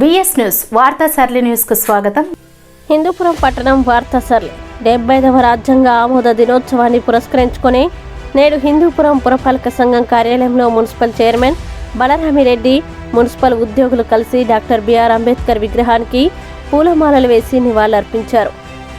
VS news వార్తా సర్లి న్యూస్కు స్వాగతం. హిందూపురం పట్టణం వార్తా సరళి. డెబ్బైదవ రాజ్యాంగ ఆమోద దినోత్సవాన్ని పురస్కరించుకొని నేడు హిందూపురం పురపాలక సంఘం కార్యాలయంలో మున్సిపల్ చైర్మన్ బలరామిరెడ్డి మున్సిపల్ ఉద్యోగులు కలిసి డాక్టర్ బిఆర్ అంబేద్కర్ విగ్రహానికి పూలమాలలు వేసి నివాళులర్పించారు.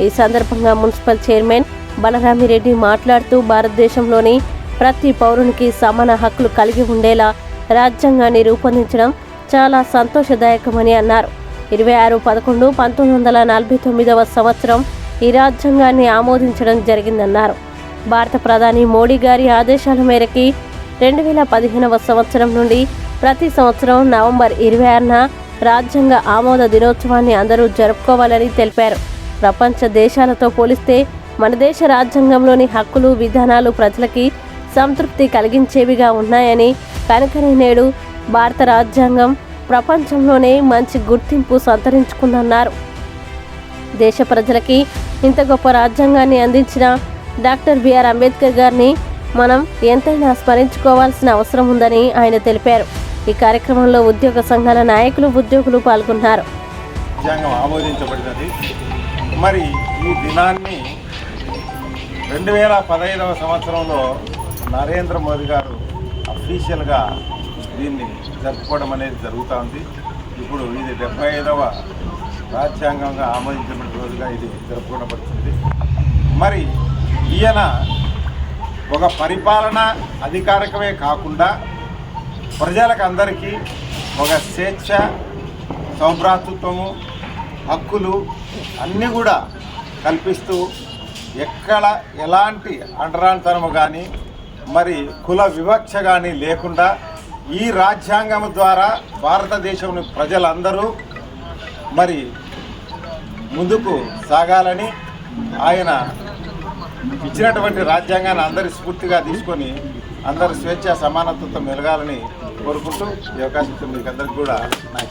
ఈ సందర్భంగా మున్సిపల్ చైర్మన్ బలరామిరెడ్డి మాట్లాడుతూ భారతదేశంలోని ప్రతి పౌరునికి సమాన హక్కులు కలిగి ఉండేలా రాజ్యాంగాన్ని రూపొందించడం చాలా సంతోషదాయకమని అన్నారు. ఇరవై ఆరు పదకొండు పంతొమ్మిది వందల నలభై తొమ్మిదవ సంవత్సరం ఈ రాజ్యాంగాన్ని ఆమోదించడం జరిగిందన్నారు. భారత ప్రధాని మోడీ గారి ఆదేశాల మేరకి రెండు వేల పదిహేనవ సంవత్సరం నుండి ప్రతి సంవత్సరం నవంబర్ ఇరవై ఆరున రాజ్యాంగ ఆమోద దినోత్సవాన్ని అందరూ జరుపుకోవాలని తెలిపారు. ప్రపంచ దేశాలతో పోలిస్తే మన దేశ రాజ్యాంగంలోని హక్కులు విధానాలు ప్రజలకి సంతృప్తి కలిగించేవిగా ఉన్నాయని కనుకనే నేడు భారత రాజ్యాంగం ప్రపంచంలోనే మంచి గుర్తింపు సంతరించుకుందన్నారు. దేశ ప్రజలకి ఇంత గొప్ప రాజ్యాంగాన్ని అందించిన డాక్టర్ బిఆర్ అంబేద్కర్ గారిని మనం ఎంతైనా స్మరించుకోవాల్సిన అవసరం ఉందని ఆయన తెలిపారు. ఈ కార్యక్రమంలో ఉద్యోగ సంఘాల నాయకులు ఉద్యోగులు పాల్గొన్నారు. రాజ్యాంగం ఆమోదించబడినది. మరి ఈ దినాన్ని రెండు వేల పదహైదవ సంవత్సరంలో నరేంద్ర మోదీ గారు అఫీషియల్గా దీన్ని జరుపుకోవడం అనేది జరుగుతూ ఉంది. ఇప్పుడు ఇది డెబ్బై ఐదవ రాజ్యాంగంగా ఆమోదించబడిన రోజుగా ఇది జరుపుకోబడుతుంది మరి ఈయన ఒక పరిపాలన అధికారికమే కాకుండా ప్రజలకు అందరికీ ఒక స్వేచ్ఛ సౌభ్రాతృత్వము హక్కులు అన్నీ కూడా కల్పిస్తూ ఎక్కడ ఎలాంటి అండరాంతనము కానీ మరి కుల వివక్ష కానీ లేకుండా ఈ రాజ్యాంగం ద్వారా భారతదేశంలోని ప్రజలందరూ మరి ముందుకు సాగాలని ఆయన ఇచ్చినటువంటి రాజ్యాంగాన్ని అందరి స్ఫూర్తిగా తీసుకొని అందరు స్వేచ్ఛ సమానత్వంతో మెలగాలని కోరుకుంటూ ఈ అవకాశం మీకు అందరికి కూడా నా